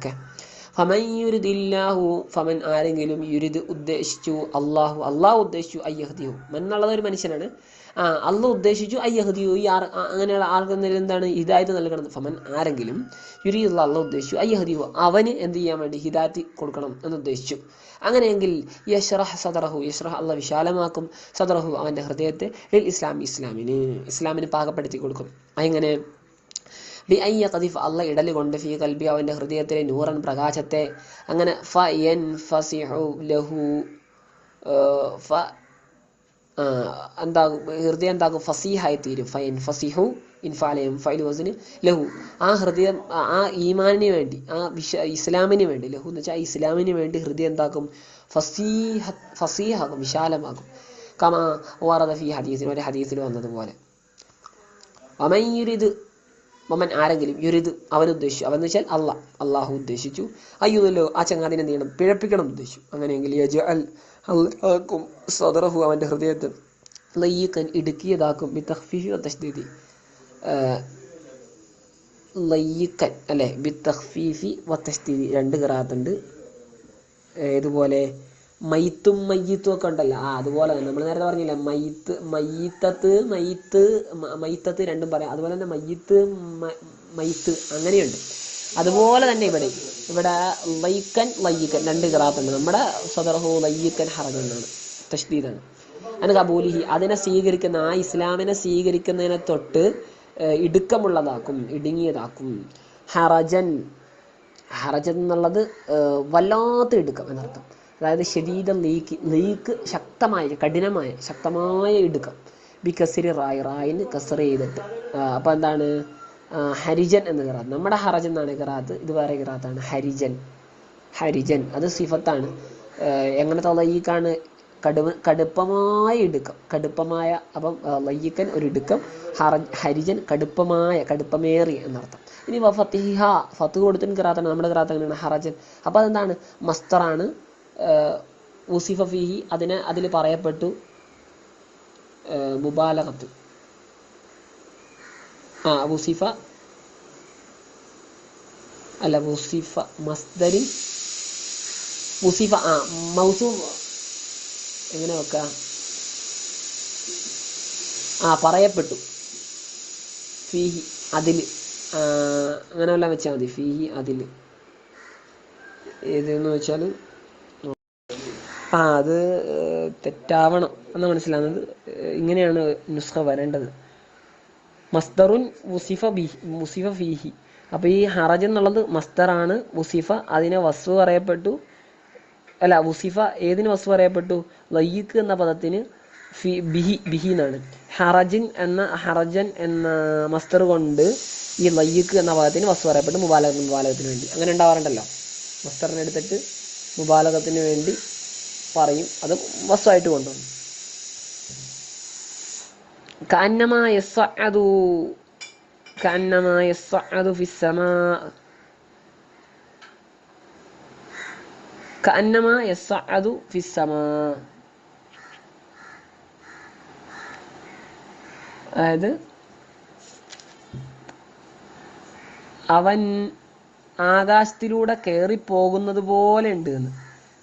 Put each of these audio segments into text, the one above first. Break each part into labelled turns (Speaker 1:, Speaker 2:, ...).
Speaker 1: Okay ഫമൻ ഫമൻ ആരെങ്കിലും യുരിദ് ഉദ്ദേശിച്ചു അള്ളാഹു അള്ളാഹു ഉദ്ദേശിച്ചു അയ്യഹദിയു എന്നുള്ളത് ഒരു മനുഷ്യനാണ്. ആ അള്ള ഉദ്ദേശിച്ചു അയ്യഹദിയു ഈ ആർ അങ്ങനെയുള്ള ആർക്കെന്തെങ്കിലും എന്താണ് ഹിദായത്ത് നൽകണം ഫമൻ ആരെങ്കിലും യുരീദ് അള്ള ഉദ്ദേശിച്ചു അയ്യഹദിയു അവന് എന്ത് ചെയ്യാൻ വേണ്ടി? ഹിദായത്ത് കൊടുക്കണം എന്ന് ഉദ്ദേശിച്ചു. അങ്ങനെയെങ്കിൽ യഷ്റഹ് സദറഹു യഷ്റഹ് അള്ള വിശാലമാക്കും. സദറഹു അവന്റെ ഹൃദയത്തെ ഇസ്ലാം ഇസ്ലാമി ഇസ്ലാമിന് ഇസ്ലാമിന് പാകപ്പെടുത്തി കൊടുക്കും എങ്ങനെ ബി അള്ള ഇടൽ കൊണ്ട് ഫി കൽബി അവന്റെ ഹൃദയത്തിലെ നൂറൻ പ്രകാശത്തെ അങ്ങനെ ഫ എൻ ഫസിഹു ലഹു ഫ എന്താകും ഹൃദയം എന്താകും? ഫസീഹായി തീരും ഫ ഫസിഹു ഇൻഫാലയം. ഫൈൽ വസിന് ലഹു. ആ ഹൃദയം ആ- ഈമാനിന് വേണ്ടി ആ വിശ ഇസ്ലാമിന് വേണ്ടി ലഹു എന്ന് വെച്ചാൽ ഇസ്ലാമിന് വേണ്ടി ഹൃദയം എന്താക്കും ഫസീഹ ഫസീഹാകും വിശാലമാകും. കമാ വാറദ ഫി ഹദീസിന് ഒരു ഹദീസിൽ വന്നതുപോലെ. വമൻ വമൻ ആരെങ്കിലും യുരിത് അവൻ ഉദ്ദേശിച്ചു അവൻ വെച്ചാൽ അല്ല അള്ളാഹു ഉദ്ദേശിച്ചു. അയ്യുന്നല്ലോ ആ ചങ്ങാതിനെ നീണം പിഴപ്പിക്കണം ഉദ്ദേശിച്ചു. അങ്ങനെയെങ്കിൽ സദറഹു അവന്റെ ഹൃദയത്തിൽ ലയ്യക്കൻ ഇടുക്കിയതാക്കും. ബി ലയ്യക്കൻ അല്ലേ? ബി തഖ്ഫീഫി വ രണ്ട് കറാത്തുണ്ട് ഇതുപോലെ മയ്ത്തും മയ്യത്തും ഒക്കെ ഉണ്ടല്ലോ. ആ അതുപോലെ തന്നെ. നമ്മൾ നേരത്തെ പറഞ്ഞില്ലേ മയ്ത്ത് മയ്യത്തത്ത് മയ്ത്ത് മയ്ത്തത്ത് രണ്ടും പറയാം. അതുപോലെ തന്നെ മയ്യത്ത് മയ്ത്ത് അങ്ങനെയുണ്ട്. അതുപോലെ തന്നെ ഇവിടെ ഇവിടെ ലൈക്കൻ ലയ്യക്കൻ രണ്ട് ഗ്രാത്തുണ്ട് നമ്മുടെ സദർഹു ലയ്യക്കൻ ഹറജ് തശ്ദീദാണ്. തഷ്ദീദാണ് അതിന് കബൂലിഹി അതിനെ സ്വീകരിക്കുന്ന ആ ഇസ്ലാമിനെ സ്വീകരിക്കുന്നതിനെ തൊട്ട് ഇടുക്കമുള്ളതാക്കും ഇടുങ്ങിയതാക്കും. ഹറജൻ ഹറജൻ എന്നുള്ളത് വല്ലാത്ത ഇടുക്കം എന്നർത്ഥം. അതായത് ശരീരം ലീക്ക് ലീക്ക് ശക്തമായ കഠിനമായ ശക്തമായ ഇടുക്കം ബി കസിരി റായ് റായിന് കസർ ചെയ്തിട്ട്. അപ്പോൾ എന്താണ്? ഹരിജൻ എന്ന് കിറാത്ത് നമ്മുടെ ഹറജൻ എന്നാണ് കിറാത്ത്. ഇത് വേറെ കിറാത്താണ്. ഹരിജൻ. ഹരിജൻ. അത് സിഫത്താണ്. എങ്ങനത്തെ ലയ്യക്കാണ് കടുവ കടുപ്പമായ ഇടുക്കം. കടുപ്പമായ അപ്പം ലയ്യക്കൻ ഒരു ഇടുക്കം. ഹറ ഹരിജൻ കടുപ്പമായ കടുപ്പമേറിയ എന്നർത്ഥം. ഇനി ഫത്തിഹ ഫത്ത് കൊടുത്തിന് കിറാത്താണ്. നമ്മുടെ കിറാത്ത് അങ്ങനെയാണ് ഹറജൻ. അപ്പോൾ അതെന്താണ്? മസ്തറാണ്. ഉസിഫ ഫിഹി അതിനെ അതിൽ പറയപ്പെട്ടു മുബാലകത്ത്. ആ ഉസിഫ അല്ല ഉസിഫ മസ്ദരി ഉസിഫ ആ മൗസു എങ്ങനെ വെക്കാം? ആ പറയപ്പെട്ടു. ഫീഹി അതിൽ അങ്ങനെ വല്ല വെച്ചാൽ മതി. ഫീഹി അതിൽ. ഏതെന്ന് വെച്ചാൽ ആ അത് തെറ്റാവണം എന്ന് മനസ്സിലാകുന്നത് ഇങ്ങനെയാണ് നുസ്ഖ വരേണ്ടത്. മസ്തറുൻ മുസിഫ ബിഹി മുസിഫ ഫിഹി. അപ്പോൾ ഈ ഹറജ് എന്നുള്ളത് മസ്തറാണ് മുസിഫ അതിനെ വസ്തു പറയപ്പെട്ടു. അല്ല മുസിഫ ഏതിന് വസ്തു പറയപ്പെട്ടു? ലയ്യിക്ക് എന്ന പദത്തിന് ഫി ബിഹി ബിഹി എന്നാണ്. ഹറജിൻ എന്ന ഹറജൻ എന്ന മസ്തർ കൊണ്ട് ഈ ലയ്യിക്ക് എന്ന പദത്തിന് വസ്തു പറയപ്പെട്ടു മുബാലകത്തിന് മുബാലകത്തിന് വേണ്ടി. അങ്ങനെ ഉണ്ടാവാറുണ്ടല്ലോ. മസ്തറിനെടുത്തിട്ട് മുബാലകത്തിന് വേണ്ടി പറയും അത് വസ്തുവായിട്ട് കൊണ്ടുവന്നു كأنما يصعد كأنما يصعد في السماء كأنما يصعد في السماء അതായത് അവൻ ആകാശത്തിലൂടെ കയറിപ്പോകുന്നത് പോലെ ഉണ്ട് എന്ന്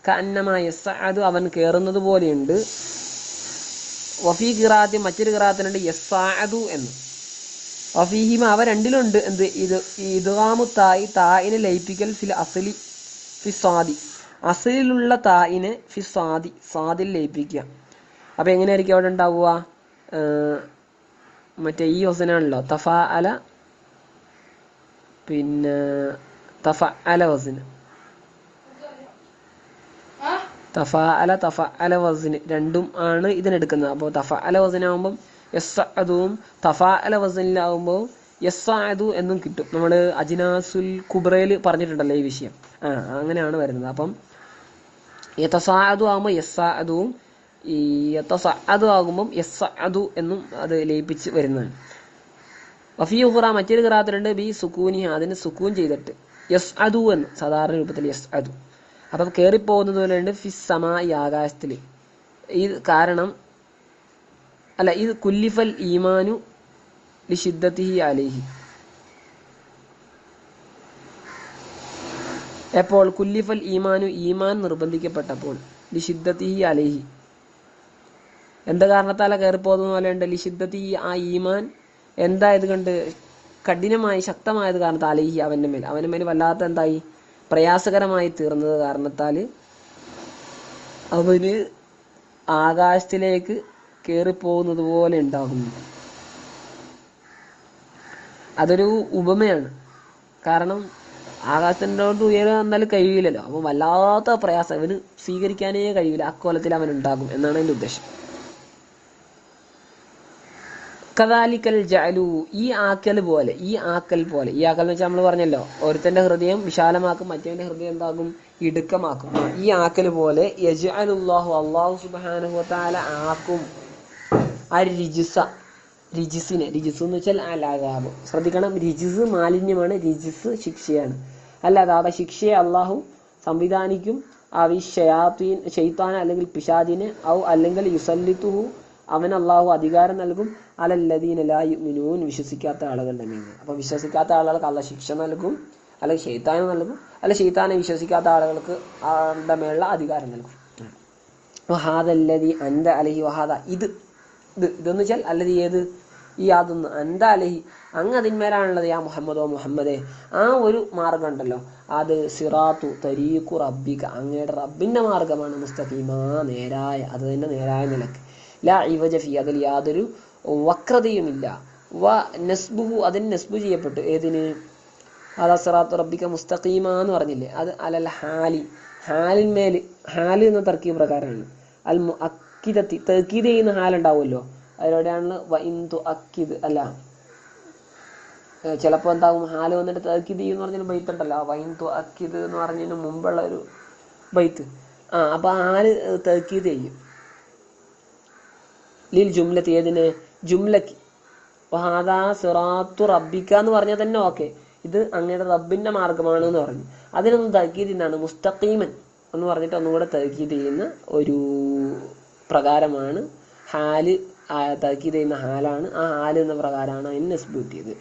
Speaker 1: കന്നമായ സാദു അവൻ കയറുന്നത് പോലെയുണ്ട്. വഫീ ഖിറാത്തി മറ്റൊരു ഖിറാത്തിനുണ്ട് യസ്സാഅദു എന്ന്. വഫീഹിമ അവ രണ്ടിലുണ്ട് എന്ത്? ഇത് ഇദ്ഗാമു തായി തായിനെ ലയിപ്പിക്കൽ ഫിൽ അസലി ഫി സ്വാദി. അസലിലുള്ള തായിനെ ഫി സ്വാദി സ്വാദിൽ ലയിപ്പിക്കുക. അപ്പം എങ്ങനെയായിരിക്കും അവിടെ ഉണ്ടാവുക? മറ്റേ ഈ വസനാണല്ലോ തഫ അല പിന്നെ തഫ അല വസന്. തഫ അല തഫ അല വസിന് രണ്ടും ആണ് ഇതിനെടുക്കുന്നത്. അപ്പോൾ തഫ അല വസിനാകുമ്പം യസ് അതും തഫ അല വസനിലാവുമ്പോൾ യസ് അതു എന്നും കിട്ടും. നമ്മൾ അജിനാസുൽ കുബ്രയിൽ പറഞ്ഞിട്ടുണ്ടല്ലോ ഈ വിഷയം. ആ അങ്ങനെയാണ് വരുന്നത്. അപ്പം യത്തസാഅതു ആകുമ്പോൾ യസ് അതും ഈ യഥസ അതു ആകുമ്പം യസ് അതു എന്നും അത് ലയിപ്പിച്ച് വരുന്നതാണ് വഫി ഉഹുറ മറ്റൊരു ഖിറാത്തിലുണ്ട് ബി സുക്കൂനി അതിന് സുക്കൂൻ ചെയ്തിട്ട്. യസ് അതു എന്ന് സാധാരണ രൂപത്തിൽ യസ് അതു അപ്പം കയറിപ്പോകുന്നത് പോലെയുണ്ട് ഫിസ് സമ ഈ ആകാശത്തിൽ ഈ കാരണം അല്ല ഇത് കുല്ലിഫൽ ഈമാനു ലിഷിദ്ദത്തിഹി അലിഹി. എപ്പോൾ കുല്ലിഫൽ ഈമാനു ഈമാൻ നിർബന്ധിക്കപ്പെട്ടപ്പോൾ ലിഷിദ്ദത്തി അലിഹി. എന്ത് കാരണത്താല കയറിപ്പോകുന്ന പോലെയുണ്ട് ലിഷിദ്ദത്തി ആ ഈമാൻ എന്തായത് കണ്ട് കഠിനമായി ശക്തമായത് കാരണത്താൽ അലിഹി അവന്റെ മേൽ. അവന്റെ മേൽ വല്ലാത്ത എന്തായി? പ്രയാസകരമായി തീർന്നത് കാരണത്താൽ അവന് ആകാശത്തിലേക്ക് കയറിപ്പോകുന്നത് പോലെ ഉണ്ടാകുന്നു അതൊരു ഉപമയാണ്. കാരണം ആകാശത്തിനോട് ഉയരാൻ എന്നാലും കഴിയില്ലല്ലോ. അപ്പം വല്ലാത്ത പ്രയാസം. അവന് സ്വീകരിക്കാനേ കഴിയില്ല. അക്കോലത്തിൽ അവൻ ഉണ്ടാകും എന്നാണ് എന്റെ ഉദ്ദേശം. കദാലിക്കൽ ജഅലു ഈ ആക്കൽ പോലെ ഈ ആക്കൽ പോലെ. ഈ ആക്കൽ എന്ന് വെച്ചാൽ നമ്മൾ പറഞ്ഞല്ലോ ഒരുത്തന്റെ ഹൃദയം വിശാലമാക്കും മറ്റേ ഹൃദയം എന്താകും? ഇടുക്കമാക്കും. ഈ ആക്കൽ പോലെ യജ്അലുല്ലാഹു അള്ളാഹു സുബ്ഹാനഹു വതആല ആക്കും. ആ രിജിസ രിജിസിനെ. രിജിസ് എന്ന് വെച്ചാൽ അലാകാബ് ശ്രദ്ധിക്കണം രിജിസ് മാലിന്യമാണ് രിജിസ് ശിക്ഷയാണ്. അല്ലാതാബ ശിക്ഷയെ അള്ളാഹു സംവിധാനിക്കും. അവി ഷെയ്ത്താൻ അല്ലെങ്കിൽ പിഷാദിനെ ഔ അല്ലെങ്കിൽ യുസല്ലിത്തുഹു അവൻ അള്ളാഹു അധികാരം നൽകും. അലല്ലദീന ലാ യുമിനൂൻ വിശ്വസിക്കാത്ത ആളുകളുടെ മീൻ അപ്പൊ വിശ്വസിക്കാത്ത ആളുകൾക്ക് അല്ല ശിക്ഷ നൽകും. അല്ലെങ്കിൽ ഷെയ്ത്താനെ നൽകും. അല്ല ഷെയ്ത്താനെ വിശ്വസിക്കാത്ത ആളുകൾക്ക് ആളുടെ മേലുള്ള അധികാരം നൽകും. വഹാദല്ലതി അന്ത അലഹി വഹാദ. ഇത് ഇത് ഇതെന്ന് വെച്ചാൽ അല്ലതി ഏത്? ഈ അതൊന്ന് അന്ത അലഹി. അങ്ങ് അതിന്മേലാണുള്ളത് യാ മുഹമ്മദോ മുഹമ്മദേ. ആ ഒരു മാർഗം ഉണ്ടല്ലോ. അത് സിറാത്തു തരീഖു റബ്ബിക. അങ്ങയുടെ റബ്ബിന്റെ മാർഗമാണ് മുസ്തഖീമാ. നേരായ അത് തന്നെ നേരായ നിലയ്ക്ക്. ലാ ഇവജഫി അതിൽ യാതൊരു വക്രതയുമില്ല. വ നസ്ബുഹു അതിന് നസ്ബു ചെയ്യപ്പെട്ടു. ഏതിന്? അതാ സിറാത്തു റബ്ബിക മുസ്തഖീമ എന്ന് പറഞ്ഞില്ലേ? അത് അലൽ ഹാലി. ഹാലിന്മേൽ ഹാൽ എന്ന തർക്കീ പ്രകാരമാണ്. അൽ മു അക്കിതത്തി തർക്കീത് ചെയ്യുന്ന ഹാലുണ്ടാവുമല്ലോ അതിലൂടെയാണ് വ ഇന്തു അക്കിദ് അല്ല. ചിലപ്പോൾ എന്താകും? ഹാൽ വന്നിട്ട് തർക്കീത് എന്ന് പറഞ്ഞൊരു ബൈത്ത് ഉണ്ടല്ലോ. വൈന്തു അക്കിദ് എന്ന് പറഞ്ഞതിന് മുമ്പുള്ള ഒരു ബൈത്ത്. ആ അപ്പൊ ഹാൽ തർക്കീത് ചെയ്യും. ലിൽ ജുംലത്ത് ഏതിന്? ജുംലക്ക്. സിറാത്തു റബ്ബിക്ക എന്ന് പറഞ്ഞാൽ തന്നെ ഓക്കെ. ഇത് അങ്ങയുടെ റബ്ബിന്റെ മാർഗമാണ് എന്ന് പറഞ്ഞു. അതിനൊന്നും തകീത് എന്താണ് മുസ്തഖീമൻ എന്ന് പറഞ്ഞിട്ട് ഒന്നും കൂടെ തർക്കീത് ചെയ്യുന്ന ഒരു പ്രകാരമാണ് ഹാൽ തകീത് ചെയ്യുന്ന ഹാലാണ്. ആ ഹാൽ എന്ന പ്രകാരമാണ് അതിന് എക്സ്പ്യൂട്ട് ചെയ്ത്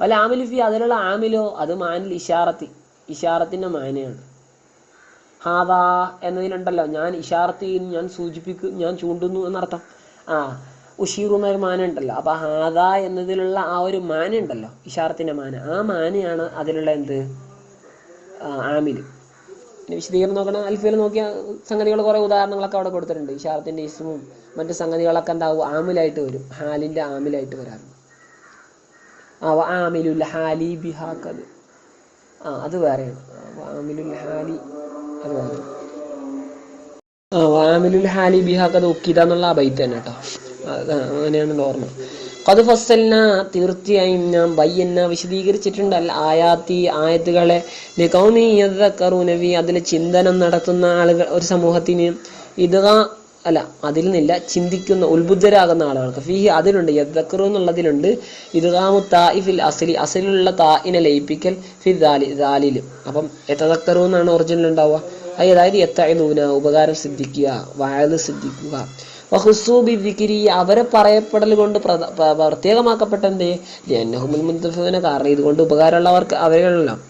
Speaker 1: അല്ല ആമിലിഫി അതിലുള്ള ആമിലോ അത് മാനിൽ ഇഷാറത്തി. ഇഷാറത്തിന്റെ മാനയാണ്. ഹാദാ എന്നതിലുണ്ടല്ലോ ഞാൻ ചെയ്യുന്നു ഞാൻ സൂചിപ്പിക്കും ഞാൻ ചൂണ്ടുന്നു എന്നർത്ഥം. ആ ഉഷീറു എന്നൊരു മാന ഉണ്ടല്ലോ അപ്പൊ ഹാദ എന്നതിലുള്ള ആ ഒരു മാന ഉണ്ടല്ലോ ഇഷാറത്തിന്റെ മാന. ആ മാനയാണ് അതിലുള്ള എന്ത്? ആമിൽ. വിശദീകരണം നോക്കണം. അൽഫിയിൽ നോക്കിയ സംഗതികൾ കുറെ ഉദാഹരണങ്ങളൊക്കെ അവിടെ കൊടുത്തിട്ടുണ്ട്. ഇഷാറത്തിന്റെ ഇസ്മും മറ്റു സംഗതികളൊക്കെ എന്താവും? ആമിലായിട്ട് വരും. ഹാലിന്റെ ആമിലായിട്ട് വരാറുണ്ട് ആ ആമിലുൽ ഹാലി ബിഹാക്കത് ആ അത് വേറെയാണ്. ആമിലുൽ ഹാലി അത് വേറെ ആ വാമിലുൽ ഹാലി ബിഹാക്കത് ഉക്കിത എന്നുള്ള ആ ബൈത്ത് തന്നെ കേട്ടോ. അത് അങ്ങനെയാണ് ഓർമ്മ. അത് ഫസൽന തീർച്ചയായും ഞാൻ ബയ്യെന്ന വിശദീകരിച്ചിട്ടുണ്ട്. അല്ല ആയാത്തി ആയത്തുകളെ കറുനവി അതിൽ ചിന്തനം നടത്തുന്ന ആളുകൾ ഒരു സമൂഹത്തിന് ഇത് അല്ല അതിൽ നിന്നില്ല ചിന്തിക്കുന്ന ഉത്ബുദ്ധരാകുന്ന ആളുകൾക്ക്. ഫീ അതിലുണ്ട് യദ്ദക്കറു എന്നുള്ളതിലുണ്ട്. ഇദ്ഗാമു താഇഫിൽ അസലി അസലിലുള്ള തായിനെ ലയിപ്പിക്കൽ ഫി ദാലി ദാലിലും അപ്പം എത്തദക്കറു എന്നാണ് ഒറിജിനൽ ഉണ്ടാവുക. അതായത് എത്തൂന ഉപകാരം സിദ്ധിക്കുക വാഴ സിദ്ധിക്കുക. വഹുസൂബി അവരെ പറയപ്പെടൽ കൊണ്ട് പ്രത്യേകമാക്കപ്പെട്ട എന്തേ മുന്തഫിനെ കാരണം ഇതുകൊണ്ട് ഉപകാരമുള്ളവർക്ക് അവരെല്ലാം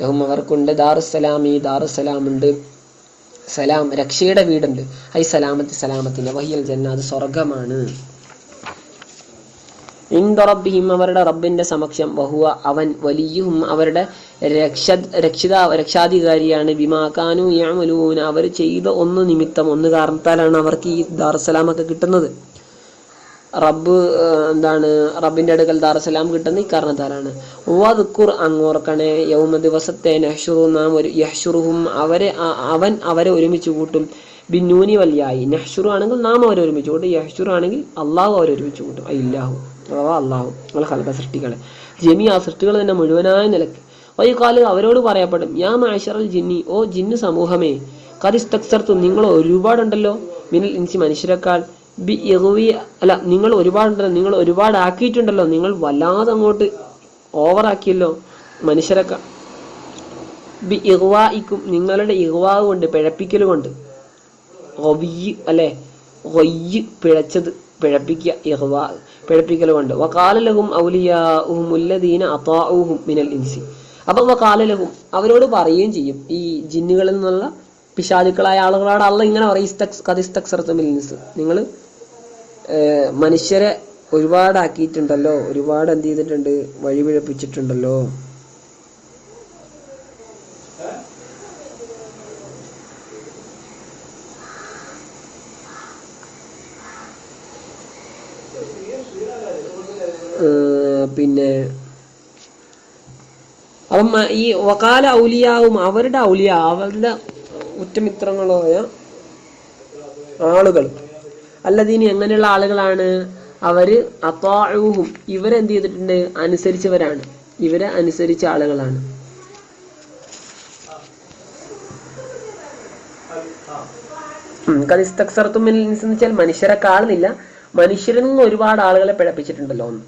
Speaker 1: ലഹും അവർക്കുണ്ട് ദാറുസലാമി ദാറുസലാം ഉണ്ട്. സലാം രക്ഷയുടെ വീടുണ്ട്. ഐ സലാമത്തി സലാമത്തിന്റെ വഹിയൽ ജന്ന അത് സ്വർഗമാണ് ഇൻദറബിഹിം അവരുടെ റബ്ബിന്റെ സമക്ഷം. വഹുവ അവൻ വലിയും അവരുടെ രക്ഷ രക്ഷിത രക്ഷാധികാരിയാണ്. ബിമാക്കാനു യാമലൂന അവർ ചെയ്ത ഒന്ന് നിമിത്തം ഒന്ന് കാരണത്താലാണ് അവർക്ക് ഈ ദാറുസലാമൊക്കെ കിട്ടുന്നത്. റബ്ബ് എന്താണ് റബ്ബിന്റെ അടുക്കൽ ദാറുസലാം കിട്ടുന്ന ഈ കാരണത്താലാണ്. വദ്കുർ അങ്ങോർക്കണേ യൗമ ദിവസത്തെ നഹ്ഷുറു നാം ഒരു യഹ്ഷുറുഹും അവരെ അവൻ അവരെ ഒരുമിച്ച് കൂട്ടും. ബിന്നൂനി വല്യായി. നഹ്ഷുറു ആണെങ്കിൽ നാം അവരെ ഒരുമിച്ച് കൂട്ടും. യഹ്ഷുറു ആണെങ്കിൽ അള്ളാഹു അവരെ ഒരുമിച്ച് കൂട്ടും. ഇല്ലാഹു. അഥവാ അള്ളാഹു നിങ്ങൾ ഹൽക സൃഷ്ടികളെ. ജമി ആ സൃഷ്ടികൾ തന്നെ മുഴുവനായ നിലയ്ക്ക്. വൈകാൽ അവരോട് പറയപ്പെടും യാ മാഷറൽ ജിന്നി ഓ ജിന്നു സമൂഹമേ കതിസ്തക്സർത്തു നിങ്ങൾ ഒരുപാടുണ്ടല്ലോ മിനൽ ഇൻസി മനുഷ്യരെക്കാൾ. ബി യഹുവി അല്ല നിങ്ങൾ ഒരുപാടുണ്ടല്ലോ നിങ്ങൾ ഒരുപാട് ആക്കിയിട്ടുണ്ടല്ലോ നിങ്ങൾ വല്ലാതെ അങ്ങോട്ട് ഓവറാക്കിയല്ലോ മനുഷ്യരൊക്കെ ബി ഇഹ്വായിക്കും നിങ്ങളുടെ ഇഹ്വാവ് കൊണ്ട് പിഴപ്പിക്കൽ അല്ലെ ഒയ്യ് പിഴച്ചത്. പിഴപ്പിക്കുക ഇഹ്വാ പിഴപ്പിക്കൽ വക്കാലലഹും ഔലിയാഹും ഉല്ലദീന അതാഉഹും മിനൽ ഇൻസി. അപ്പം വക്കാലലഹും അവരോട് പറയുകയും ചെയ്യും ഈ ജിന്നുകളിൽ നിന്നുള്ള പിശാചുക്കളായ ആളുകളോട് അല്ല ഇങ്ങനെ പറയും ഇസ്തക്സ് ഇൻസ്. നിങ്ങൾ മനുഷ്യരെ ഒരുപാടാക്കിയിട്ടുണ്ടല്ലോ ഒരുപാട് എന്ത് ചെയ്തിട്ടുണ്ട് വഴിപിഴപ്പിച്ചിട്ടുണ്ടല്ലോ. പിന്നെ അപ്പം ഈ വകാല ഔലിയാവും അവരുടെ ഔലിയ അവരുടെ ഉറ്റമിത്രങ്ങളായ ആളുകൾ അല്ലതീനി എങ്ങനെയുള്ള ആളുകളാണ് അവർ അത്താഴവും ഇവരെന്ത് ചെയ്തിട്ടുണ്ട് അനുസരിച്ചവരാണ് ഇവരെ അനുസരിച്ച ആളുകളാണ് കതിസ്തക്സർത്തും വെച്ചാൽ മനുഷ്യരെ കാണുന്നില്ല മനുഷ്യരിൽ നിന്ന് ഒരുപാട് ആളുകളെ പിഴപ്പിച്ചിട്ടുണ്ടല്ലോ ഒന്ന്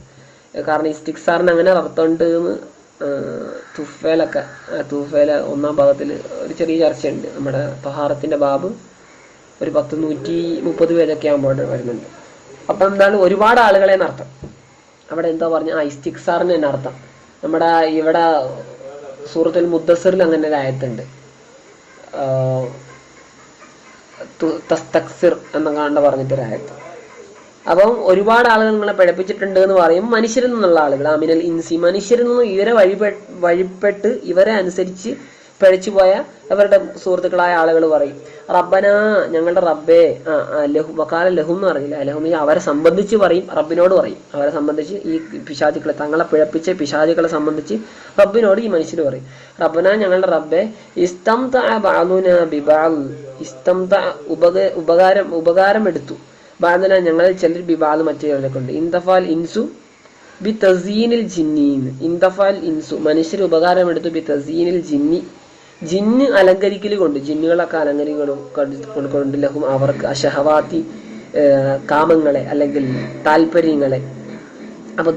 Speaker 1: കാരണം ഈ സ്റ്റിക്സാറിന് അങ്ങനെ അർത്ഥമുണ്ട് എന്ന് തുഫേലൊക്കെ തുഫേല ഒന്നാം ഭാഗത്തിൽ ഒരു ചെറിയ ചർച്ചയുണ്ട്. നമ്മുടെ പഹാറത്തിന്റെ ബാബ് ഒരു പത്ത് നൂറ്റി മുപ്പത് പേരൊക്കെ ആകുമ്പോൾ വരുന്നുണ്ട്. അപ്പം എന്താണ് ഒരുപാട് ആളുകളെ എന്നർത്ഥം അവിടെ എന്താ പറഞ്ഞ ആ ഇസ്റ്റിക് സാറിന് തന്നെ അർത്ഥം നമ്മുടെ ഇവിടെ സൂറത്തിൽ മുദ്ദസറിൽ അങ്ങനെ ഒരു ആയത്തുണ്ട്. തസ്തക്സിർ എന്ന കണ്ട പറഞ്ഞിട്ടൊരു ആയത്ത്. അപ്പം ഒരുപാട് ആളുകൾ നിങ്ങളെ പിഴപ്പിച്ചിട്ടുണ്ട് എന്ന് പറയും മനുഷ്യരിൽ നിന്നുള്ള ആളുകൾ. അമിനൽ ഇൻസി. മനുഷ്യരിൽ നിന്നും ഇവരെ വഴിപെ വഴിപ്പെട്ട് ഇവരെ അനുസരിച്ച് പിഴച്ചുപോയ അവരുടെ സുഹൃത്തുക്കളായ ആളുകൾ പറയും. റബ്ബനാ ഞങ്ങളുടെ റബ്ബേ. ആ ലഹു വക്കാല ലഹു എന്ന് പറയില്ല? ലഹു അവരെ സംബന്ധിച്ച് പറയും റബ്ബിനോട് പറയും. അവരെ സംബന്ധിച്ച് ഈ പിശാചുക്കളെ തങ്ങളെ പിഴപ്പിച്ച പിശാചുക്കളെ സംബന്ധിച്ച് റബ്ബിനോട് ഈ മനുഷ്യർ പറയും. റബ്ബനാ ഞങ്ങളുടെ റബ്ബെ. ഇസ്തം ഇസ്തം ഉപക ഉപകാരം ഉപകാരം എടുത്തു ബാധന ഞങ്ങളിൽ ചിലർ ബിബാദ് മറ്റു ചിലരെ കൊണ്ട് ഇന്തഫാൽ ഇൻസു ബി തസീനിൽ ജിന്നീൻ ഇന്തഫാൽ ഇൻസു. മനുഷ്യർ ഉപകാരം എടുത്തു ബി തസീനിൽ ജിന്നി. ജിന്ന് അലങ്കരിക്കൽ കൊണ്ട് ജിന്നുകളൊക്കെ അലങ്കരിക്കണം കൊണ്ട് കൊണ്ട് ലഹും അവർക്ക് അഷഹവാത്തി കാമങ്ങളെ അല്ലെങ്കിൽ താല്പര്യങ്ങളെ അപ്പൊ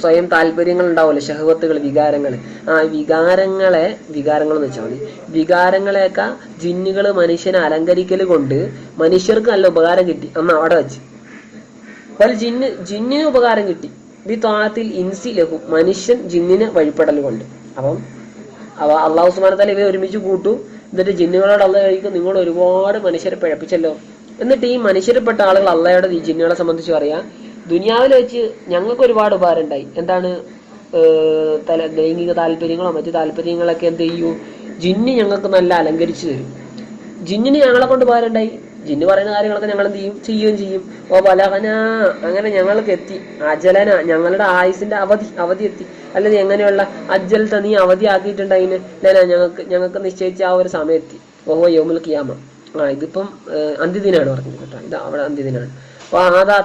Speaker 1: സ്വയം താല്പര്യങ്ങൾ ഉണ്ടാവുമല്ലോ ഷഹവത്തുകൾ വികാരങ്ങൾ ആ വികാരങ്ങളെ വികാരങ്ങൾ എന്ന് വെച്ചാൽ മതി. വികാരങ്ങളെയൊക്കെ ജിന്നുകൾ മനുഷ്യനെ അലങ്കരിക്കൽ കൊണ്ട് മനുഷ്യർക്ക് നല്ല ഉപകാരം കിട്ടി. അന്ന് അവിടെ വെച്ച്. പല ജിന്ന് ജിന്നിന് ഉപകാരം കിട്ടി. ബി താത്തിൽ ഇൻസി ലഹു മനുഷ്യൻ ജിന്നിന് വഴിപ്പെടൽ കൊണ്ട്. അപ്പം അള്ളാഹു സുമാനത്താൽ ഇവയെ ഒരുമിച്ച് കൂട്ടു. എന്നിട്ട് ജിന്നുകളോട് അള്ള കഴിക്കും നിങ്ങൾ ഒരുപാട് മനുഷ്യരെ പിഴപ്പിച്ചല്ലോ? എന്നിട്ട് ഈ മനുഷ്യരെപ്പെട്ട ആളുകൾ അള്ളയുടെ ഈ ജിന്നുകളെ സംബന്ധിച്ച് പറയാം ദുനിയാവിൽ വെച്ച് ഞങ്ങൾക്ക് ഒരുപാട് ഉപകാരം ഉണ്ടായി എന്താണ് തല ലൈംഗിക താല്പര്യങ്ങളോ മറ്റു താല്പര്യങ്ങളൊക്കെ എന്ത് ചെയ്യൂ? ജിന്ന് ഞങ്ങൾക്ക് നല്ല അലങ്കരിച്ചു തരും. ജിന്നിന് ഞങ്ങളെ കൊണ്ട് ഉപകാരമുണ്ടായി. ജിന്ന് പറയുന്ന കാര്യങ്ങളൊക്കെ ഞങ്ങൾ എന്ത് ചെയ്യും? ചെയ്യുകയും ചെയ്യും. ഓ പലഹന അങ്ങനെ ഞങ്ങൾക്ക് എത്തി. അജലന ഞങ്ങളുടെ ആയുസിന്റെ അവധി അവധി എത്തി. അല്ലെങ്കിൽ എങ്ങനെയുള്ള അജ്ജൽ നീ അവധി ആക്കിയിട്ടുണ്ട് അതിന് ലന ഞങ്ങൾക്ക് ഞങ്ങൾക്ക് നിശ്ചയിച്ച ആ ഒരു സമയം എത്തി ഓഹോ യോമുൽ കിയാമ ആ ഇതിപ്പം അന്ത്യദിനാണ് പറഞ്ഞത് കേട്ടോ. ഇത് അവിടെ അന്ത്യദിനാണ്. അപ്പൊ ആദാ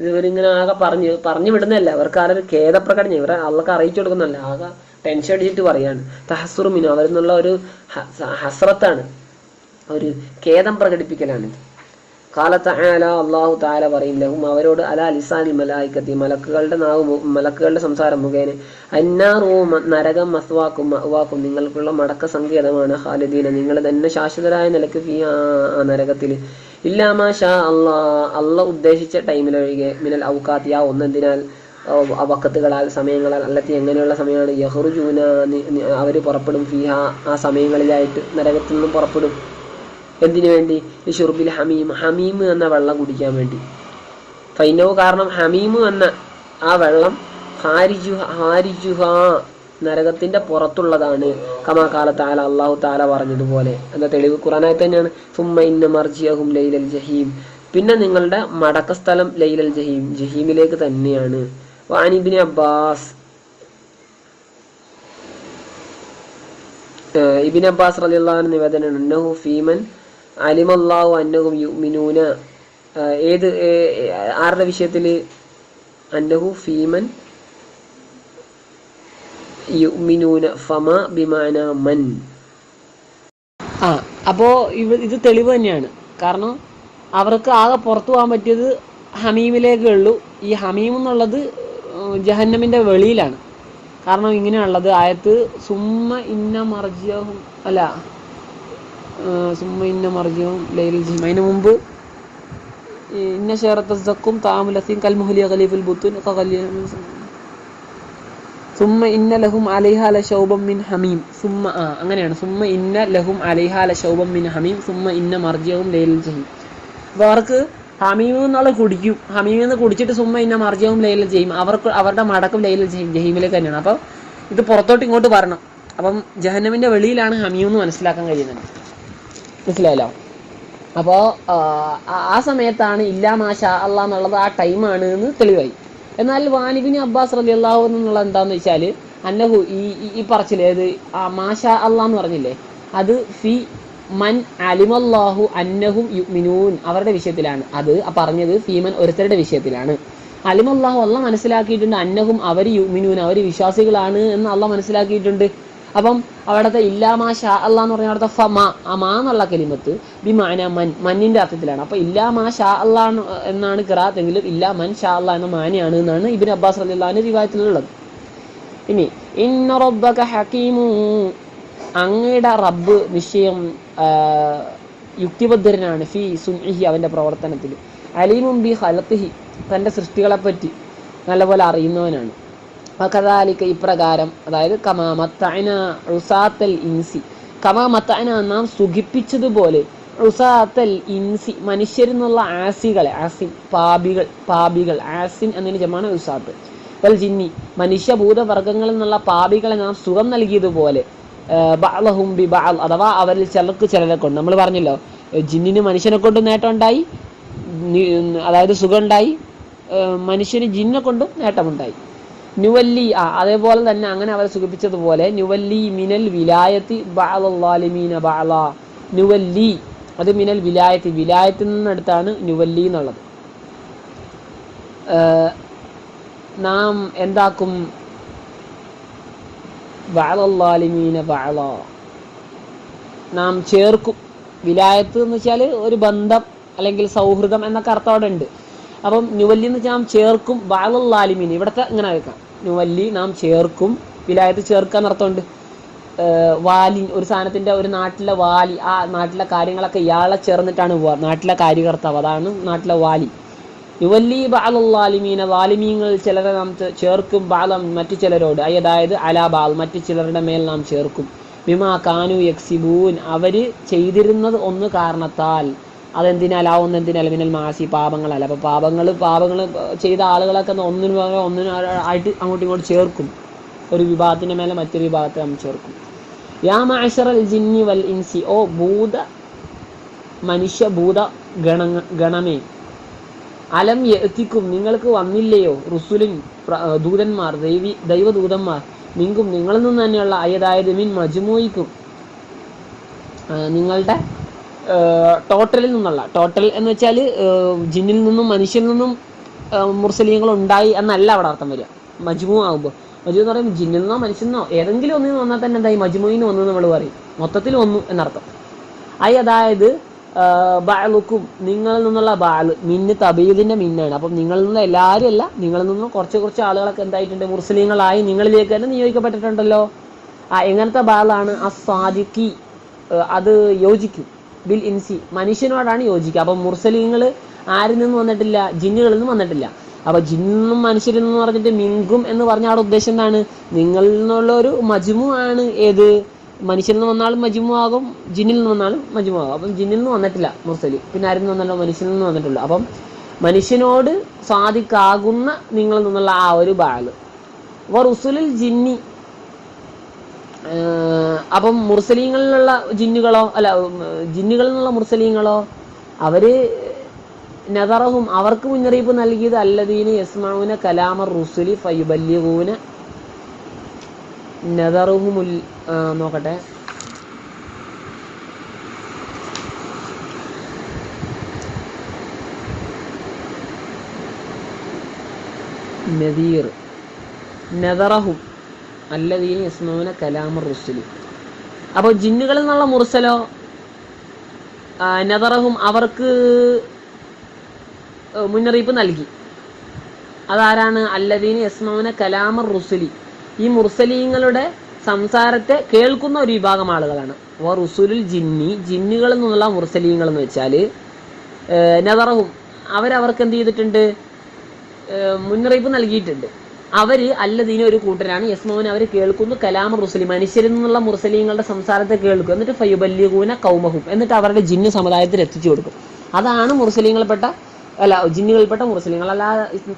Speaker 1: ഇവരിങ്ങനെ ആകെ പറഞ്ഞു പറഞ്ഞു വിടുന്നതല്ല. അവർക്ക് ആരൊരു ഖേദപ്രകടനം. ഇവരെ അവർക്ക് അറിയിച്ചു കൊടുക്കുന്നല്ല ആകെ ടെൻഷൻ അടിച്ചിട്ട് പറയാണ്. തഹസുറും മിനും അവരിൽ നിന്നുള്ള ഒരു ഹസ്രത്താണ്. ഒരു ഖേദം പ്രകടിപ്പിക്കലാണ്. അള്ളാഹു താല പറയും ലഹും അവരോട് അലാ ലിസാനിൽ മലായിക്കത്തി മലക്കുകളുടെ നാവ് മലക്കുകളുടെ സംസാരം മുഖേന അന്നാറൂ നരകം മസ്വാക്കും മഹ്വാക്കും നിങ്ങൾക്കുള്ള മടക്ക സങ്കേതമാണ് ഖാലിദീന നിങ്ങൾ തന്നെ ശാശ്വതരായ നിലയ്ക്ക് ഫീ നരകത്തിൽ ഇല്ലാമാ ഷാ അള്ളാ അള്ള ഉദ്ദേശിച്ച ടൈമിലൊഴികെ മിനൽ ഔക്കാത്തി ആ ഒന്നെന്തിനാൽ വക്കത്തുകളാൽ സമയങ്ങളാൽ അല്ലത്തി എങ്ങനെയുള്ള സമയമാണ് യഹ്റുജൂന അവർ പുറപ്പെടും ഫിഹ ആ സമയങ്ങളിലായിട്ട് നരകത്തിൽ നിന്നും പുറപ്പെടും. എന്തിനു വേണ്ടി? ഷുർബിൽ ഹമീം. ഹമീം എന്ന വെള്ളം കുടിക്കാൻ വേണ്ടി. ഫൈനവ് കാരണം ഹമീം എന്ന ആ വെള്ളം ഹാരിജു ഹാരിജുഹ നരകത്തിന്റെ പുറത്തുള്ളതാണ്. കമാ താല അള്ളാഹു താല പറഞ്ഞതുപോലെ. എന്ന തെളിവ്? ഖുറാനായി തന്നെയാണ്. സുമ്മ ഇന്ന മർജിയഹും ലൈലൽ ജഹീം. പിന്നെ നിങ്ങളുടെ മടക്കസ്ഥലം ലൈലൽ ജഹീം. ജഹീമിലേക്ക് തന്നെയാണ്. വാനിബിൻ അബ്ബാസ് ഇബിൻ അബ്ബാസ് റളിയല്ലാഹു നിവേദനം ഫീമൻ അലിമല്ലാഹു അന്നഹും യുമിനൂന ഏത് ആരുടെ വിഷയത്തിൽ അന്നഹു ഫീമൻ യുമിനൂന ഫമ ബിമാന മൻ. ആ അപ്പോ ഇവ ഇത് തെളിവ് തന്നെയാണ്. കാരണം അവർക്ക് ആകെ പുറത്തു പോകാൻ പറ്റിയത് ഹമീമിലേക്കേ ഉള്ളൂ. ഈ ഹമീം എന്നുള്ളത് ജഹന്നമിന്റെ വെളിയിലാണ്. കാരണം ഇങ്ങനെയുള്ളത് ആയത്ത് സുമ്മ ഇന്ന മർജിയും അല്ല സുമ്മ ഇന്ന മർജിയഹും ലൈൽ ജിം അതിന് മുമ്പ് ഇന്ന ഷേറത്തക്കും താമുലസീം കൽമുഹലി ഖലീഫുൽ ബുത്തുൻ സുമ്മ ഇന്ന ലഹും അലൈഹ ലശൗബം മിൻ ഹമീം. സുമ്മ ആ അങ്ങനെയാണ്. സുമ്മ ഇന്ന ലഹും അലൈഹ ലശൗബം മിൻ ഹമീം. സുമ്മ ഇന്ന മർജിയവും ലൈലിൽ ജഹീം അപ്പോൾ അവർക്ക് ഹമീമിൽ നിന്നുള്ള കുടിക്കും. ഹമീമിൽ നിന്ന് കുടിച്ചിട്ട് സുമ്മ ഇന്ന മർജിയവും ലൈലിൽ ജഹീം അവർക്ക് അവരുടെ മടക്കം ലൈലൽ ജഹീം ജഹീമിലേക്ക് തന്നെയാണ്. അപ്പോൾ ഇത് പുറത്തോട്ട് ഇങ്ങോട്ട് വരണം. അപ്പം ജഹന്നമിന്റെ വെളിയിലാണ് ഹമീം എന്ന് മനസ്സിലാക്കാൻ കഴിയുന്നത്. മനസ്സിലായല്ലോ? അപ്പോ ആ സമയത്താണ് ഇല്ലാ മാഷ അള്ളാ എന്നുള്ളത് ആ ടൈമാണ് എന്ന് തെളിവായി. എന്നാൽ വാനിബിന് അബ്ബാസ് റലി അള്ളാഹു എന്നുള്ള എന്താന്ന് വെച്ചാൽ അന്നഹു ഈ ഈ- പറച്ചിൽ ആ മാഷ അള്ളാ എന്ന് പറഞ്ഞില്ലേ? അത് ഫി മൻ അലിമല്ലാഹു അന്നഹും യുഗ്മിനൂൻ അവരുടെ വിഷയത്തിലാണ്. അത് പറഞ്ഞത് ഫീമൻ ഒരുത്തരുടെ വിഷയത്തിലാണ്. അലിമല്ലാഹു അള്ള മനസ്സിലാക്കിയിട്ടുണ്ട് അന്നഹും അവർ യുഗ്മിനൂൻ അവർ വിശ്വാസികളാണ് എന്ന് അള്ള മനസ്സിലാക്കിയിട്ടുണ്ട്. അപ്പം അവിടുത്തെ ഇല്ലാമാ ഷാ അല്ല എന്ന് പറഞ്ഞ അവിടുത്തെ ഫമ മാ ആ മാ എന്നുള്ള കലിമത്ത് ബി മാന മൻ മന്നിന്റെ അർത്ഥത്തിലാണ്. അപ്പൊ ഇല്ലാമാ ഷാ അല്ല എന്ന് എന്നാണ് കിറാത്തെങ്കിലും ഇല്ലാ മൻ ഷാ അല്ല എന്ന മാനയാണ് എന്നാണ് ഇബിൻ അബ്ബാസ് അല്ലാന്ന് റിവായത്തിലുള്ളത് ഇനി ഇന്ന റബ്ബക ഹക്കീമു അങ്ങയുടെ റബ്ബ് നിശ്ചയം യുക്തിബദ്ധരനാണ്. ഫി സുൻഹി അവന്റെ പ്രവർത്തനത്തിൽ. അലീമും ബി ഹലത്തിഹി തന്റെ സൃഷ്ടികളെ പറ്റി നല്ലപോലെ അറിയുന്നവനാണ്. കഥാലിക്ക ഇപ്രകാരം അതായത് കമാമത്തന റുസാത്തൽ ഇൻസി. കമാമത്തന നാം സുഖിപ്പിച്ചതുപോലെ റുസാത്തൽ ഇൻസി മനുഷ്യരെന്നുള്ള ആസികളെ ആസിൻ പാപികൾ പാപികൾ ആസിൻ എന്നതിന് ജമാണ് റുസാത്ത് വൽ ജിന്നി മനുഷ്യഭൂതവർഗങ്ങളിൽ നിന്നുള്ള പാപികളെ നാം സുഖം നൽകിയതുപോലെ ബഅലഹും ബി ബഅൽ അഥവാ അവരിൽ ചിലർക്ക് ചിലരെ കൊണ്ട് നമ്മൾ പറഞ്ഞല്ലോ ജിന്നിന് മനുഷ്യനെ കൊണ്ട് നേട്ടം ഉണ്ടായി അതായത് സുഖമുണ്ടായി മനുഷ്യന് ജിന്നെ കൊണ്ടും നേട്ടമുണ്ടായി. നുവല്ലി ആ അതേപോലെ തന്നെ അങ്ങനെ അവരെ സുഖിപ്പിച്ചതുപോലെ നുവല്ലി മിനൽ വിലായത്തി ബാലിമീന ബാല നുവല്ലി അത് മിനൽ വിലായത്തി വിലായത്തിൽ നിന്നടുത്താണ് നുവല്ലി എന്നുള്ളത്. നാം എന്താക്കും? ബാലിമീന ബാല നാം ചേർക്കും. വിലായത്ത് എന്ന് വെച്ചാൽ ഒരു ബന്ധം അല്ലെങ്കിൽ സൗഹൃദം എന്നൊക്കെ അർത്ഥം അവിടെ ഉണ്ട്. അപ്പം ന്യൂവല്ലി എന്ന് നാം ചേർക്കും ബാലുള്ളാലിമീൻ ഇവിടുത്തെ ഇങ്ങനെ വെക്കാം. ന്യൂവല്ലി നാം ചേർക്കും. വിലായത്ത് ചേർക്കാൻ അർത്ഥമുണ്ട് വാലി ഒരു സാധനത്തിന്റെ ഒരു നാട്ടിലെ വാലി ആ നാട്ടിലെ കാര്യങ്ങളൊക്കെ ഇയാളെ ചേർന്നിട്ടാണ് നാട്ടിലെ കാര്യകർത്താവ് അതാണ് നാട്ടിലെ വാലി. യുവല്ലി ബാലുല്ലാലിമീന വാലിമീങ്ങൾ ചിലരെ നാം ചേർക്കും ബാലം മറ്റു ചിലരോട്. അതായത് അലാ ബാൽ മറ്റു ചിലരുടെ മേൽ നാം ചേർക്കും. ബിമാ കാനു യക്സിബൂൻ. അവർ ചെയ്തിരുന്നത് ഒന്ന് കാരണത്താൽ. അതെന്തിനാലാവുന്ന എന്തിനാലും മിനൽ മാസി പാപങ്ങളല്ല. അപ്പോൾ പാപങ്ങൾ പാപങ്ങൾ ചെയ്ത ആളുകളൊക്കെ ഒന്നിനു പകരം ഒന്നിനു ആയിട്ട് അങ്ങോട്ടും ഇങ്ങോട്ടും ചേർക്കും. ഒരു വിഭാഗത്തിന്റെ മേലെ മറ്റൊരു വിഭാഗത്തെ നമ്മൾ ചേർക്കും. യാ മാഷറൽ ജിന്നി വൽ ഇൻസി. ഓ ഭൂത മനുഷ്യ ഭൂത ഗണ ഗണമേ. അലം എത്തിക്കും നിങ്ങൾക്ക് വന്നില്ലയോ? റുസുലിൻ ദൂതന്മാർ ദൈവി ദൈവദൂതന്മാർ. നിങ്ങും നിങ്ങളിൽ നിന്ന് തന്നെയുള്ള അയതായത് മീൻ മജുമോയിക്കും. നിങ്ങളുടെ ടോട്ടലിൽ നിന്നുള്ള ടോട്ടൽ എന്ന് വെച്ചാൽ ജിന്നിൽ നിന്നും മനുഷ്യനിൽ നിന്നും മുർസലീങ്ങൾ ഉണ്ടായി എന്നല്ല അവിടെ അർത്ഥം വരിക. മജ്മു ആകുമ്പോൾ മജ്മു എന്ന് പറയുമ്പോൾ ജിന്നിൽ നിന്നോ മനുഷ്യനോ ഏതെങ്കിലും ഒന്നിൽ നിന്ന് വന്നാൽ തന്നെ എന്തായി? മജ്മുവിന് വന്നു നമ്മൾ പറയും. മൊത്തത്തിൽ വന്നു എന്നർത്ഥം. ഐ അതായത് ബാലുക്കും നിങ്ങളിൽ നിന്നുള്ള ബാൽ മിന്ന് തബീദിന്റെ മിന്നാണ്. അപ്പം നിങ്ങളിൽ നിന്ന് എല്ലാവരും അല്ല നിങ്ങളിൽ നിന്നും കുറച്ച് കുറച്ച് ആളുകളൊക്കെ എന്തായിട്ടുണ്ട്? മുസ്ലിങ്ങളായി നിങ്ങളിലേക്ക് തന്നെ നിയോഗിക്കപ്പെട്ടിട്ടുണ്ടല്ലോ. ആ എങ്ങനത്തെ ബാലാണ്? ആ സാധിക്കി അത് യോജിക്കും. ബിൽ ഇൻസി മനുഷ്യനോടാണ് യോജിക്കുക. അപ്പം മുർസലിങ്ങൾ ആരിൽ നിന്നും വന്നിട്ടില്ല? ജിന്നുകളിൽ നിന്നും വന്നിട്ടില്ല. അപ്പൊ ജിന്നും മനുഷ്യരിൽ നിന്ന് പറഞ്ഞിട്ട് മിങ്കും എന്ന് പറഞ്ഞ അവിടെ ഉദ്ദേശം എന്താണ്? നിങ്ങളിൽ നിന്നുള്ള ഒരു മജുമു ആണ് ഏത്? മനുഷ്യരിൽ നിന്ന് വന്നാലും മജുമു ആകും ജിന്നിൽ നിന്ന് വന്നാലും മജുമു ആകും. അപ്പം ജിന്നിൽ നിന്ന് വന്നിട്ടില്ല മുർസലി. പിന്നെ ആരിൽ നിന്ന് വന്നല്ലോ മനുഷ്യനിൽ നിന്ന് വന്നിട്ടുള്ളൂ. അപ്പം മനുഷ്യനോട് സാധിക്കാകുന്ന നിങ്ങളിൽ നിന്നുള്ള ആ ഒരു ബാൽ. റുസുലിൽ ജിന്നി അപ്പം മുർസലീങ്ങളിലുള്ള ജിന്നുകളോ അല്ല ജിന്നുകളിൽ നിന്നുള്ള മുർസലീങ്ങളോ അവർ നദറഹും അവർക്ക് മുന്നറിയിപ്പ് നൽകിയത് അല്ലദീന യസ്മഊന കലാമർ റുസുലി ഫൈബല്യവൂന നദറുഹുമുൽ നോക്കട്ടെ. നദീർ. നദറഹും അല്ലദീന യസ്മാവുന കലാമർ റുസുലി. അപ്പോൾ ജിന്നുകളിൽ നിന്നുള്ള മുർസലോ നെതറഹും അവർക്ക് മുന്നറിയിപ്പ് നൽകി. അതാരാണ്? അല്ലദീന് യസ്മൗന കലാമർ റുസുലി. ഈ മുർസലീങ്ങളുടെ സംസാരത്തെ കേൾക്കുന്ന ഒരു വിഭാഗം ആളുകളാണ്. വ റുസുലുൽ ജിന്നി ജിന്നുകളിൽ നിന്നുള്ള മുർസലീങ്ങൾ എന്ന് വെച്ചാൽ നദറഹും അവരവർക്ക് എന്ത് ചെയ്തിട്ടുണ്ട്? മുന്നറിയിപ്പ് നൽകിയിട്ടുണ്ട്. അവർ അല്ലദീന ഒരു കൂട്ടരാണ്. യസ്മോൻ അവർ കേൾക്കുന്നു. കലാമ റുസലി മനുഷ്യരിൽ നിന്നുള്ള മുർസലീങ്ങളുടെ സംസാരത്തെ കേൾക്കും. എന്നിട്ട് ഫയുബല്യകൂന കൗമഹും. എന്നിട്ട് അവരുടെ ജിന്ന് സമുദായത്തിൽ എത്തിച്ചു കൊടുക്കും. അതാണ് മുർസലീങ്ങളിൽപ്പെട്ട അല്ല ജിന്നുകളിൽപ്പെട്ട മുർസലീങ്ങൾ അല്ല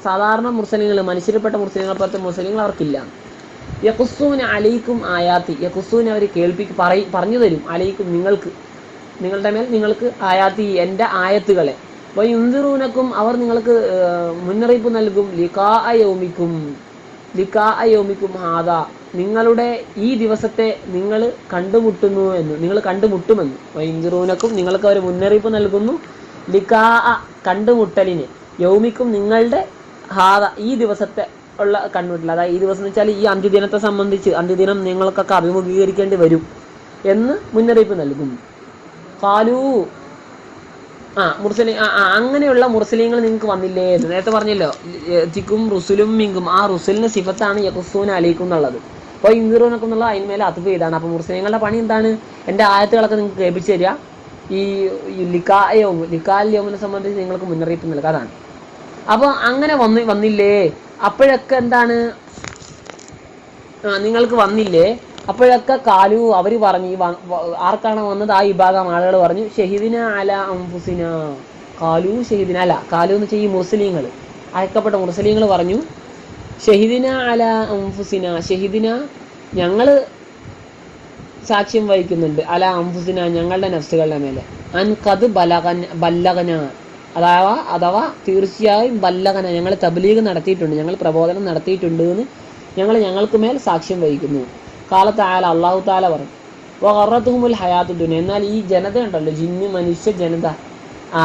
Speaker 1: സാധാരണ മുർസലീങ്ങൾ മനുഷ്യരിൽപ്പെട്ട മുർസലീങ്ങളെ പോലത്തെ മുർസലീങ്ങൾ അവർക്കില്ല. യക്കുസൂന് അലൈക്കും ആയാത്തി. യക്കുസൂന് അവർ കേൾപ്പിക്ക് പറയി പറഞ്ഞു തരും. അലൈക്കും നിങ്ങൾക്ക് നിങ്ങളുടെ മേൽ നിങ്ങൾക്ക് ആയാത്തി എന്റെ ആയത്തുകളെ. വയുന്തിറൂനക്കും അവർ നിങ്ങൾക്ക് മുന്നറിയിപ്പ് നൽകും. ലിഖാ യൗമിക്കും. ലിക്കാ യൗമിക്കും ഹാദ. നിങ്ങളുടെ ഈ ദിവസത്തെ നിങ്ങൾ കണ്ടുമുട്ടുന്നു എന്ന് നിങ്ങൾ കണ്ടുമുട്ടുമെന്ന്. വൈന്തിറൂനക്കും നിങ്ങൾക്ക് അവർ മുന്നറിയിപ്പ് നൽകുന്നു. ലിക്കാ കണ്ടുമുട്ടലിന് യൗമിക്കും നിങ്ങളുടെ ഹാദ ഈ ദിവസത്തെ ഉള്ള കണ്ടുമുട്ടൽ. അതായത് ഈ ദിവസം എന്ന് വെച്ചാൽ ഈ അന്ത്യദിനത്തെ സംബന്ധിച്ച് അന്ത്യദിനം നിങ്ങൾക്കൊക്കെ അഭിമുഖീകരിക്കേണ്ടി വരും എന്ന് മുന്നറിയിപ്പ് നൽകുന്നു. കാലൂ ആ മുർസലിം അങ്ങനെയുള്ള മുർസലീങ്ങൾ നിങ്ങൾക്ക് വന്നില്ലേ എന്ന്. നേരത്തെ പറഞ്ഞല്ലോ തിക്കും റുസുലും മിങ്കും. ആ റുസുലിന്റെ സിഫത്താണ് യക്കുസൂൻ അലീഖും എന്നുള്ളത്. അപ്പോൾ ഇന്ദിറൂനൊക്കെ എന്നുള്ള അതിന് മേലെ അതുപ്പ് ചെയ്താണ് അപ്പോൾ മുർസലീങ്ങളുടെ പണി എന്താണ്? എന്റെ ആയത്തുകളൊക്കെ നിങ്ങൾക്ക് കേൾപ്പിച്ചു തരിക. ഈ ഈ ലിക്കായോം ലിക്കാല്യോമിനെ സംബന്ധിച്ച് നിങ്ങൾക്ക് മുന്നറിയിപ്പ് നൽകാതാണ് അപ്പോൾ അങ്ങനെ വന്ന് വന്നില്ലേ? അപ്പോഴൊക്കെ എന്താണ്? നിങ്ങൾക്ക് വന്നില്ലേ? അപ്പോഴൊക്കെ കാലു അവർ പറഞ്ഞു ഈ ആർക്കാണ് വന്നത്? ആ വിഭാഗം ആളുകൾ പറഞ്ഞു ഷഹീദിന അല അംഫുസിന. കാലു ഷഹീദിന അല കാലു എന്ന് വെച്ചാൽ ഈ മുസ്ലിങ്ങൾ. അയക്കപ്പെട്ട മുസ്ലിങ്ങൾ പറഞ്ഞു ഷഹീദിന അല അംഫുസിന ഷഹീദിന ഞങ്ങൾ സാക്ഷ്യം വഹിക്കുന്നുണ്ട്. അല അംഫുസിന ഞങ്ങളുടെ നഫ്സുകളുടെ മേലെ. അൻ കത് ബലകൻ ബല്ലകന അഥവാ അഥവാ തീർച്ചയായും ബല്ലകന ഞങ്ങൾ തബ്ലീഗ് നടത്തിയിട്ടുണ്ട് ഞങ്ങൾ പ്രബോധനം നടത്തിയിട്ടുണ്ട് എന്ന് ഞങ്ങൾ ഞങ്ങൾക്ക് മേൽ സാക്ഷ്യം വഹിക്കുന്നു. കാലത്ത് ആയാൽ അള്ളാഹു താല പറഞ്ഞു. വറത്തുമുൽ ഹയാത്തു ദുനിയ എന്നാൽ ഈ ജനത ഉണ്ടല്ലോ ജിന്ന് മനുഷ്യ ജനത. ആ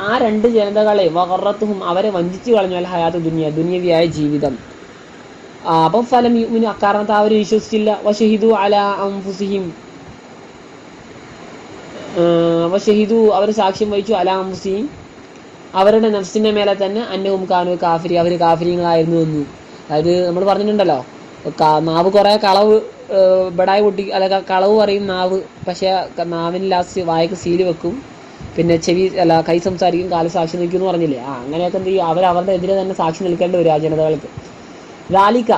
Speaker 1: ആ രണ്ട് ജനതകളെ വറത്തുഹും അവരെ വഞ്ചിച്ചു കളഞ്ഞു. അല്ല ഹയാത്ത് ദുനിയ ദുനിയവിയായ ജീവിതം. അപ്പം ഫലം യുമിന്. അക്കാരണത്ത് അവർ വിശ്വസിച്ചില്ല. വഷഹിദു അല അംഫുസിഹിം. വഷഹിദു അവർ സാക്ഷ്യം വഹിച്ചു അല അംഫുസിഹിം. അവരുടെ നഫ്സിന്റെ മേലെ തന്നെ അന്നവും കാനു കാഫിരി അവർ കാഫിരിങ്ങളായിരുന്നു എന്ന്. അതായത് നമ്മൾ പറഞ്ഞിട്ടുണ്ടല്ലോ നാവ് കുറെ കളവ് ബടായി പൊട്ടി അല്ല കളവ് പറയും നാവ് പക്ഷേ മാവിന് ലാസ്റ്റ് വായക്ക് സീൽ വെക്കും. പിന്നെ ചെവി അല്ല കൈ സംസാരിക്കും കാൽ സാക്ഷി നിൽക്കും എന്ന് പറഞ്ഞില്ലേ? ആ അങ്ങനെയൊക്കെ എന്ത് ചെയ്യും? അവർ അവരുടെ എതിരെ തന്നെ സാക്ഷി നിൽക്കേണ്ടി വരും ആ ജനതകൾക്ക്. ലാലിക്ക.